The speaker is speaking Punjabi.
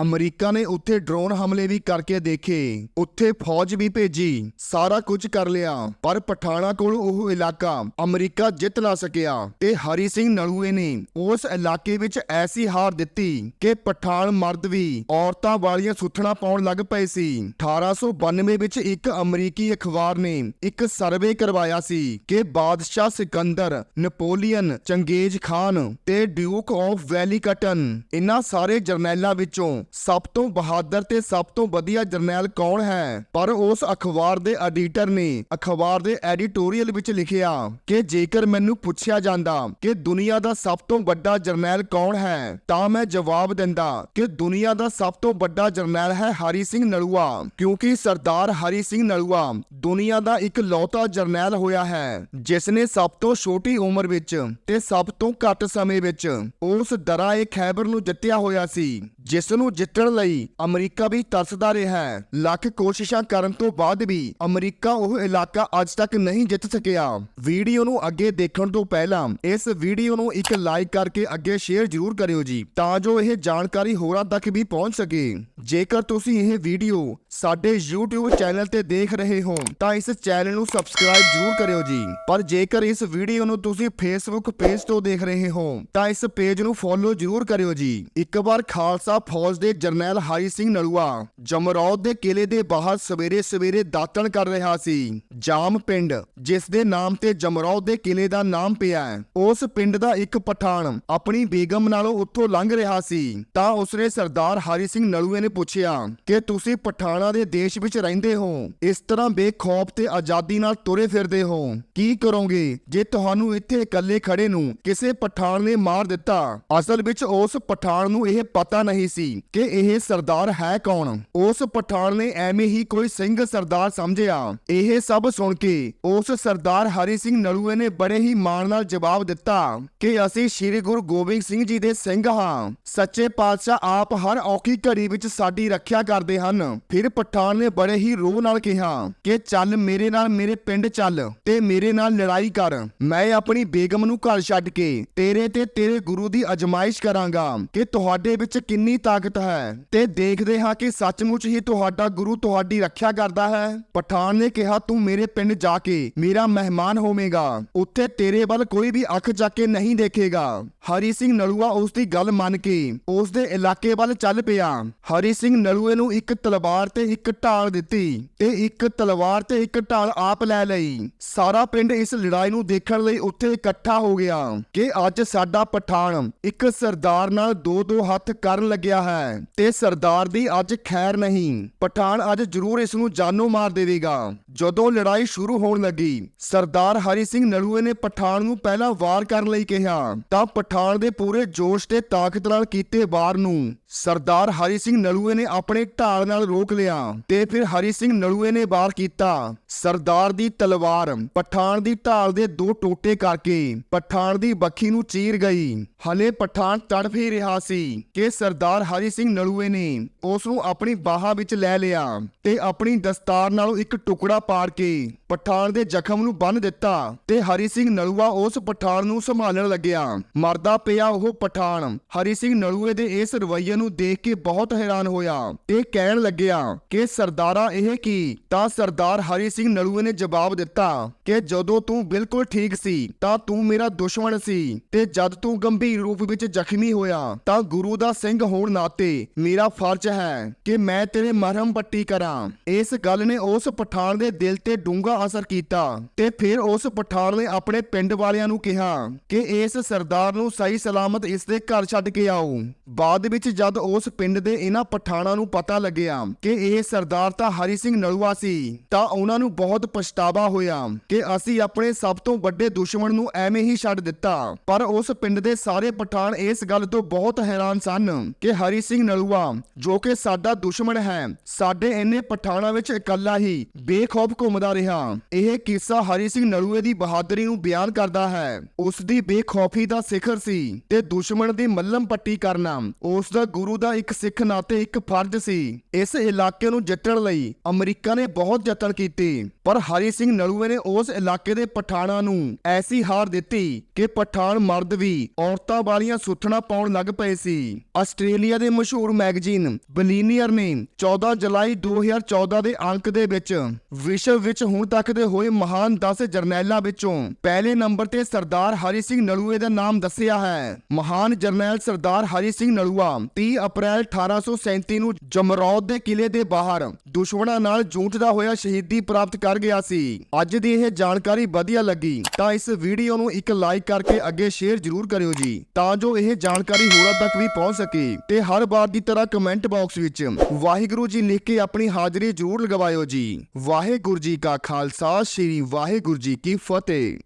ਅਮਰੀਕਾ ਨੇ ਉੱਥੇ ਡਰੋਨ ਹਮਲੇ ਵੀ ਕਰਕੇ ਦੇਖੇ। ਉੱਥੇ ਫੌਜ ਵੀ ਭੇਜੀ। ਸਾਰਾ ਕੁਝ ਕਰ ਲਿਆ। ਪਰ ਪਠਾਣਾ ਕੋਲ ਉਹ ਇਲਾਕਾ ਅਮਰੀਕਾ ਜਿੱਤ ਨਾ ਸਕਿਆ। ਤੇ ਹਰੀ ਸਿੰਘ ਨਲੂਏ ਨੇ ਉਸ ਇਲਾਕੇ ਵਿੱਚ ਐਸੀ ਹਾਰ ਦਿੱਤੀ ਕਿ ਪਠਾਨ ਮਰਦ ਵੀ ਔਰਤਾਂ ਵਾਲੀਆਂ ਸੁੱਥਣਾ ਪਾਉਣ ਲੱਗ ਪਏ ਸੀ। 1892 ਵਿੱਚ ਇੱਕ ਅਮਰੀਕੀ ਅਖਬਾਰ ਨੇ ਇੱਕ ਸਰਵੇ ਕਰਵਾਇਆ ਸੀ ਕਿ ਬਾਦਸ਼ਾਹ ਸਿਕੰਦਰ, ਨਪੋਲੀਅਨ, ਚੰਗੇਜ਼ ਖਾਨ ਤੇ ਡਿਊਕ ਆਫ ਵੈਲੀਕਟਨ ਇਨ੍ਹਾਂ ਸਾਰੇ ਜਰਨੈਲਾਂ ਵਿੱਚੋਂ ਸਭ ਤੋਂ ਬਹਾਦਰ ਤੇ ਸਭ ਤੋਂ ਵਧੀਆ ਜਰਨੈਲ ਕੌਣ ਹੈ? ਪਰ ਉਸ ਅਖਬਾਰ ਦੇ ਐਡੀਟਰ ਨੇ ਅਖਬਾਰ ਦੇ ਐਡੀਟੋਰੀਅਲ ਵਿੱਚ ਲਿਖਿਆ ਕਿ ਜੇਕਰ ਮੈਨੂੰ ਪੁੱਛਿਆ ਜਾਂਦਾ ਕਿ ਦੁਨੀਆ ਦਾ ਸਭ ਤੋਂ ਵੱਡਾ ਜਰਨੈਲ ਕੌਣ ਹੈ, ਤਾਂ ਮੈਂ ਜਵਾਬ ਦਿੰਦਾ ਕਿ ਦੁਨੀਆ ਦਾ ਸਭ ਤੋਂ ਵੱਡਾ ਜਰਨੈਲ ਹੈ ਹਰੀ ਸਿੰਘ ਨਲੂਆ, ਕਿਉਂਕਿ ਸਰਦਾਰ ਹਰੀ ਸਿੰਘ ਨਲੂਆ ਦੁਨੀਆ ਦਾ ਇੱਕ ਲੌਤਾ ਜਰਨੈਲ ਹੋਇਆ ਹੈ, ਜਿਸ ਨੇ ਸਭ ਤੋਂ ਛੋਟੀ ਉਮਰ ਵਿੱਚ ਤੇ ਸਭ ਤੋਂ ਘੱਟ ਸਮੇਂ ਵਿੱਚ ਉਸ ਦਰਾ-ਏ ਖੈਬਰ ਨੂੰ ਜਿੱਤਿਆ ਹੋਇਆ ਸੀ। ਜਿਸ ਨੂੰ ਜਿੱਤਣ ਲਈ ਅਮਰੀਕਾ ਵੀ ਤਰਸਦਾ ਰਿਹਾ ਹੈ। ਲੱਖ ਕੋਸ਼ਿਸ਼ਾਂ ਕਰਨ ਤੋਂ ਬਾਅਦ ਵੀ ਅਮਰੀਕਾ ਉਹ ਇਲਾਕਾ ਅੱਜ ਤੱਕ ਨਹੀਂ ਜਿੱਤ ਸਕਿਆ। ਵੀਡੀਓ ਨੂੰ ਅੱਗੇ ਦੇਖਣ ਤੋਂ ਪਹਿਲਾਂ ਇਸ ਵੀਡੀਓ ਨੂੰ ਇੱਕ ਲਾਈਕ ਕਰਕੇ ਅੱਗੇ ਸ਼ੇਅਰ ਜ਼ਰੂਰ ਕਰਿਓ ਜੀ, ਤਾਂ ਜੋ ਇਹ ਜਾਣਕਾਰੀ ਹੋਰਾਂ ਤੱਕ ਵੀ ਪਹੁੰਚ ਸਕੇ। ਜੇਕਰ ਤੁਸੀਂ ਇਹ ਵੀਡੀਓ ਸਾਡੇ YouTube ਚੈਨਲ ਤੇ ਦੇਖ ਰਹੇ ਹੋ, ਤਾਂ ਇਸ ਚੈਨਲ ਨੂੰ ਸਬਸਕ੍ਰਾਈਬ ਜ਼ਰੂਰ ਕਰਿਓ ਜੀ। ਪਰ ਜੇਕਰ ਇਸ ਵੀਡੀਓ ਨੂੰ ਤੁਸੀਂ Facebook ਪੇਜ ਤੋਂ ਦੇਖ ਰਹੇ ਹੋ, ਤਾਂ ਇਸ ਪੇਜ ਨੂੰ ਫੋਲੋ ਜ਼ਰੂਰ ਕਰਿਓ ਜੀ। ਇੱਕ ਵਾਰ ਖਾਲਸਾ ਫੌਜ ਦੇ ਜਰਨੈਲ ਹਰੀ ਸਿੰਘ ਨਲੂਆ ਜਮਰੌਦ ਦੇ ਕਿਲੇ ਦੇ ਬਾਹਰ ਸਵੇਰੇ ਸਵੇਰੇ ਦਾਤਣ ਕਰ ਰਿਹਾ ਸੀ। ਜਾਮ ਪਿੰਡ, ਜਿਸ ਦੇ ਨਾਮ ਤੇ ਜਮਰੌਦ ਦੇ ਕਿਲੇ ਦਾ ਨਾਮ ਪਿਆ ਹੈ, ਉਸ ਪਿੰਡ ਦਾ ਇੱਕ ਪਠਾਨ ਆਪਣੀ ਬੇਗਮ ਨਾਲੋਂ ਉੱਥੋਂ ਲੰਘ ਰਿਹਾ ਸੀ। ਤਾਂ ਉਸਨੇ ਸਰਦਾਰ ਹਰੀ ਸਿੰਘ ਨਲੂਏ ਨੇ ਪੁੱਛਿਆ ਕਿ ਤੁਸੀਂ ਪਠਾਣਾ ਦੇ ਦੇਸ਼ ਵਿੱਚ ਰਹਿੰਦੇ ਹੋ? ਇਸ ਤਰ੍ਹਾਂ ਬੇਖੌਫ ਤੇ ਆਜ਼ਾਦੀ ਨਾਲ ਤੁਰੇ ਫਿਰਦੇ ਹੋ। ਕੀ ਕਰੋਗੇ ਜੇ ਤੁਹਾਨੂੰ ਇੱਥੇ ਇਕੱਲੇ ਖੜੇ ਨੂੰ ਕਿਸੇ ਪਠਾਨ ਨੇ ਮਾਰ ਦਿੱਤਾ? ਅਸਲ ਵਿੱਚ ਉਸ ਪਠਾਨ ਨੂੰ ਇਹ ਪਤਾ ਨਹੀਂ ਸੀ ਕਿ ਇਹ ਸਰਦਾਰ ਹੈ ਕੌਣ? ਉਸ ਪਠਾਨ ਨੇ ਐਵੇਂ ਹੀ ਕੋਈ ਸਿੰਘ ਸਰਦਾਰ ਸਮਝਿਆ। ਇਹ ਸਭ ਸੁਣ ਕੇ ਉਸ ਸਰਦਾਰ ਹਰੀ ਸਿੰਘ ਨਲੂਏ ਨੇ ਬੜੇ ਹੀ ਮਾਣ ਨਾਲ ਜਵਾਬ ਦਿੱਤਾ ਕਿ ਅਸੀਂ ਸ੍ਰੀ ਗੁਰੂ ਗੋਬਿੰਦ ਸਿੰਘ ਜੀ ਦੇ ਸਿੰਘ ਹਾਂ। ਸੱਚੇ ਪਾਤਸ਼ਾਹ ਆਪ ਹਰ ਔਖੀ ਘੜੀ ਵਿੱਚ ਸਾਡੀ ਰੱਖਿਆ ਕਰਦੇ ਹਨ। ਫਿਰ ਪਠਾਨ ਨੇ ਬੜੇ ਹੀ ਰੋਹ ਨਾਲ ਕਿਹਾ ਕਿ ਚੱਲ ਮੇਰੇ ਨਾਲ ਮੇਰੇ ਪਿੰਡ ਚੱਲ ਤੇ ਮੇਰੇ ਨਾਲ ਲੜਾਈ ਕਰ। ਮੈਂ ਆਪਣੀ ਬੇਗਮ ਨੂੰ ਘਰ ਛੱਡ ਕੇ ਤੇਰੇ ਤੇ ਤੇਰੇ ਗੁਰੂ ਦੀ ਅਜਮਾਇਸ਼ ਕਰਾਂਗਾ ਕਿ ਤੁਹਾਡੇ ਵਿੱਚ ਕਿੰਨੀ ਤਾਕਤ ਹੈ ਤੇ ਦੇਖਦੇ ਹਾਂ ਕਿ ਸੱਚਮੁੱਚ ਹੀ ਤੁਹਾਡਾ ਗੁਰੂ ਤੁਹਾਡੀ ਰੱਖਿਆ ਕਰਦਾ ਹੈ। ਪਠਾਨ ਨੇ ਕਿਹਾ, ਤੂੰ ਮੇਰੇ ਪਿੰਡ ਜਾ ਕੇ ਮੇਰਾ ਮਹਿਮਾਨ ਹੋਵੇਂਗਾ। ਉੱਥੇ ਤੇਰੇ ਵੱਲ ਕੋਈ ਵੀ ਅੱਖ ਚੱਕ ਕੇ ਨਹੀਂ ਦੇਖੇਗਾ। ਹਰੀ ਸਿੰਘ ਨਲੂਆ ਉਸ ਦੀ ਗੱਲ ਮੰਨ ਕੇ ਉਸ ਦੇ ਇਲਾਕੇ ਵੱਲ ਚੱਲ ਪਿਆ। ਹਰੀ ਸਿੰਘ ਨਲੂਏ ਨੂੰ ਇੱਕ ਤਲਵਾਰ ਤੇ ਇੱਕ ਢਾਲ ਦਿੱਤੀ ਤੇ ਇੱਕ ਤਲਵਾਰ ਤੇ ਇੱਕ ਢਾਲ ਆਪ ਲੈ ਲਈ। ਸਾਰਾ ਪਿੰਡ ਇਸ ਲੜਾਈ ਨੂੰ ਦੇਖਣ ਲਈ ਉੱਥੇ ਇਕੱਠਾ ਹੋ ਗਿਆ ਕਿ ਅੱਜ ਸਾਡਾ ਪਠਾਨ ਇੱਕ ਸਰਦਾਰ ਨਾਲ ਦੋ ਦੋ ਹੱਥ ਕਰਨ ਲੱਗੇ ਲੱਗਿਆ ਹੈ ਤੇ ਸਰਦਾਰ ਦੀ ਅੱਜ ਖੈਰ ਨਹੀਂ। ਪਠਾਨ ਅੱਜ ਜ਼ਰੂਰ ਇਸ ਨੂੰ ਜਾਨੋਂ ਮਾਰ ਦੇਵੇਗਾ। ਜਦੋਂ ਲੜਾਈ ਸ਼ੁਰੂ ਹੋਣ ਲੱਗੀ, ਸਰਦਾਰ ਹਰੀ ਸਿੰਘ ਨਲੂਏ ਨੇ ਪਠਾਨ ਨੂੰ ਪਹਿਲਾਂ ਵਾਰ ਕਰਨ ਲਈ ਕਿਹਾ, ਤਾਂ ਪਠਾਨ ਦੇ ਪੂਰੇ ਜੋਸ਼ ਤੇ ਤਾਕਤ ਨਾਲ ਕੀਤੇ ਵਾਰ ਨੂੰ, ਸਰਦਾਰ ਹਰੀ ਸਿੰਘ ਨਲੂਏ ਨੇ ਆਪਣੇ ਢਾਲ ਨਾਲ ਰੋਕ ਲਿਆ ਤੇ ਫਿਰ ਹਰੀ ਸਿੰਘ ਨਲੂਏ ਨੇ ਵਾਰ ਕੀਤਾ। ਸਰਦਾਰ ਦੀ ਤਲਵਾਰ ਪਠਾਨ ਦੀ ਢਾਲ ਦੇ ਦੋ ਟੋਟੇ ਕਰਕੇ ਪਠਾਨ ਦੀ ਬੱਖੀ ਨੂੰ ਚੀਰ ਗਈ। ਹਲੇ ਪਠਾਨ ਤੜਫ ਹੀ ਰਿਹਾ ਸੀ ਕਿ ਸਰਦਾਰ ਹਰੀ ਸਿੰਘ ਨਲੂਏ ਨੇ ਉਸ ਨੂੰ ਆਪਣੀ ਬਾਹਾਂ ਵਿੱਚ ਲੈ ਲਿਆ ਤੇ ਆਪਣੀ ਦਸਤਾਰ ਨਾਲੋਂ ਇੱਕ ਟੁਕੜਾ ਪਾੜ ਕੇ ਪਠਾਨ ਦੇ ਜ਼ਖਮ ਨੂੰ ਬੰਨ ਦਿੱਤਾ ਤੇ ਹਰੀ ਸਿੰਘ ਨਲੂਆ ਉਸ ਪਠਾਨ ਨੂੰ ਸੰਭਾਲਣ ਲੱਗਿਆ। ਮਰਦਾ ਪਿਆ ਉਹ ਪਠਾਨ। ਹਰੀ ਸਿੰਘ ਨਲੂਏ ਦੇ ਇਸ ਰਵੱਈਏ ਨੂੰ ਦੇਖ ਕੇ ਬਹੁਤ ਹੈਰਾਨ ਹੋਇਆ ਤੇ ਕਹਿਣ ਲੱਗਿਆ ਕਿ ਸਰਦਾਰਾ ਇਹ ਕੀ? ਤਾਂ ਸਰਦਾਰ ਹਰੀ ਸਿੰਘ ਨਲੂਏ ਨੇ ਜਵਾਬ ਦਿੱਤਾ ਕਿ ਜਦੋਂ ਤੂੰ ਬਿਲਕੁਲ ਠੀਕ ਸੀ, ਤਾਂ ਤੂੰ ਮੇਰਾ ਦੁਸ਼ਮਣ ਸੀ ਤੇ ਜਦ ਤੂੰ ਗੰਭੀਰ ਰੂਪ ਵਿੱਚ ਜ਼ਖਮੀ ਹੋਇਆ, ਤਾਂ ਗੁਰੂ ਦਾ ਸਿੰਘ ਹੋਣ ਨਾਤੇ ਮੇਰਾ ਫਰਜ਼ ਹੈ ਕਿ ਮੈਂ ਤੇਰੇ ਮਰਹਮ ਪੱਟੀ ਕਰਾਂ। ਇਸ ਗੱਲ ਨੇ ਉਸ ਪਠਾਨ ਦੇ ਦਿਲ ਤੇ ਡੂੰਘਾ ਅਸਰ ਕੀਤਾ ਤੇ ਫਿਰ ਉਸ ਪਠਾਨ ਨੇ ਆਪਣੇ ਪਿੰਡ ਵਾਲਿਆਂ ਨੂੰ ਕਿਹਾ ਕਿ ਇਸ ਸਰਦਾਰ ਨੂੰ ਸਹੀ ਸਲਾਮਤ ਇਸ ਦੇ ਘਰ ਛੱਡ ਕੇ ਆਓ। ਬਾਅਦ ਵਿੱਚ ਜਦ ਉਸ ਪਿੰਡ ਦੇ ਇਹਨਾਂ ਪਠਾਨਾਂ ਨੂੰ ਪਤਾ ਲੱਗਿਆ ਕਿ ਇਹ ਸਰਦਾਰ ਤਾਂ ਹਰੀ ਸਿੰਘ ਨਲੂਆ ਸੀ, ਤਾਂ ਉਹਨਾਂ ਨੂੰ ਬਹੁਤ ਪਛਤਾਵਾ ਹੋਇਆ ਕਿ ਅਸੀਂ ਆਪਣੇ ਸਭ ਤੋਂ ਵੱਡੇ ਦੁਸ਼ਮਣ ਨੂੰ ਐਵੇਂ ਹੀ ਛੱਡ ਦਿੱਤਾ। ਪਰ ਉਸ ਪਿੰਡ ਦੇ ਸਾਰੇ ਪਠਾਨ ਇਸ ਗੱਲ ਤੋਂ ਬਹੁਤ ਹੈਰਾਨ ਸਨ ਕਿ ਹਰੀ ਸਿੰਘ ਨਲੂਆ, ਜੋ ਕਿ ਸਾਡਾ ਦੁਸ਼ਮਣ ਹੈ, ਸਾਡੇ ਇੰਨੇ ਪਠਾਨਾਂ ਵਿੱਚ ਇਕੱਲਾ ਹੀ ਬੇਖ ਬੇਖੌਫ ਘੁੰਮਦਾ ਰਿਹਾ। ਇਹ ਕਿੱਸਾ ਹਰੀ ਸਿੰਘ ਨਲੂਏ ਦੀ ਬਹਾਦਰੀ ਨੂੰ ਬਿਆਨ ਕਰਦਾ ਹੈ। ਉਸ ਦੀ ਬੇਖੌਫੀ ਦਾ ਸਿਖਰ ਸੀ ਤੇ ਦੁਸ਼ਮਣ ਦੀ ਮੱਲਮ ਪੱਟੀ ਕਰਨਾ ਉਸ ਦਾ ਗੁਰੂ ਦਾ ਇੱਕ ਸਿੱਖ ਨਾਤੇ ਇੱਕ ਫਰਜ਼ ਸੀ। ਇਸ ਇਲਾਕੇ ਨੂੰ ਜਿੱਤਣ ਲਈ ਅਮਰੀਕਾ ਨੇ ਬਹੁਤ ਯਤਨ ਕੀਤੇ। ਪਰ ਹਰੀ ਸਿੰਘ ਨਲੂਏ ਨੇ ਉਸ ਇਲਾਕੇ ਦੇ ਪਠਾਣਾਂ ਨੂੰ ਐਸੀ ਹਾਰ ਦਿੱਤੀ ਕਿ ਪਠਾਨ ਮਰਦ ਵੀ ਔਰਤਾਂ ਵਾਲੀਆਂ ਸੁੱਥਣਾ ਪਾਉਣ ਲੱਗ ਪਏ ਸੀ। ਆਸਟ੍ਰੇਲੀਆ ਦੇ ਮਸ਼ਹੂਰ ਮੈਗਜ਼ੀਨ ਬਲੀਨੀਅਰ ਨੇ 14 ਜੁਲਾਈ 2014 ਦੇ ਅੰਕ ਦੇ ਵਿੱਚ ਵਿਸ਼ਵ ਵਿੱਚ ਹੁਣ ਤੱਕ ਦੇ ਹੋਏ ਮਹਾਨ 10 ਜਰਨੈਲਾਂ ਵਿੱਚੋਂ ਪਹਿਲੇ ਨੰਬਰ ਤੇ ਸਰਦਾਰ ਹਰੀ ਸਿੰਘ ਨਲੂਏ ਦਾ ਨਾਮ ਦੱਸਿਆ ਹੈ। ਮਹਾਨ ਜਰਨੈਲ ਸਰਦਾਰ ਹਰੀ ਸਿੰਘ ਨਲੂਆ 30 ਅਪ੍ਰੈਲ 1837 ਨੂੰ ਜਮਰੌਦ ਦੇ ਕਿਲੇ ਦੇ ਬਾਹਰ ਦੁਸ਼ਮਣਾਂ ਨਾਲ ਜੂਝਦਾ ਹੋਇਆ ਸ਼ਹੀਦੀ ਪ੍ਰਾਪਤ ਕਰ ਕਰ ਗਿਆ ਸੀ। ਅੱਜ ਦੀ ਇਹ ਜਾਣਕਾਰੀ ਵਧੀਆ ਲੱਗੀ, ਤਾਂ ਇਸ ਵੀਡੀਓ ਨੂੰ ਇੱਕ ਲਾਈਕ ਕਰਕੇ ਅੱਗੇ ਸ਼ੇਅਰ ਜ਼ਰੂਰ ਕਰਿਓ ਜੀ, ਤਾਂ ਜੋ ਇਹ ਜਾਣਕਾਰੀ ਹੋਰਾਂ ਤੱਕ ਵੀ ਪਹੁੰਚ ਸਕੇ। ਤੇ ਹਰ ਵਾਰ ਦੀ ਤਰ੍ਹਾਂ ਕਮੈਂਟ ਬਾਕਸ ਵਿੱਚ, ਵਾਹਿਗੁਰੂ ਜੀ ਲਿਖ ਕੇ ਆਪਣੀ ਹਾਜ਼ਰੀ ਜ਼ਰੂਰ ਲਗਵਾਇਓ ਜੀ। ਵਾਹਿਗੁਰੂ ਜੀ ਕਾ ਖਾਲਸਾ, ਸ੍ਰੀ ਵਾਹਿਗੁਰੂ ਜੀ ਕੀ ਫਤਿਹ।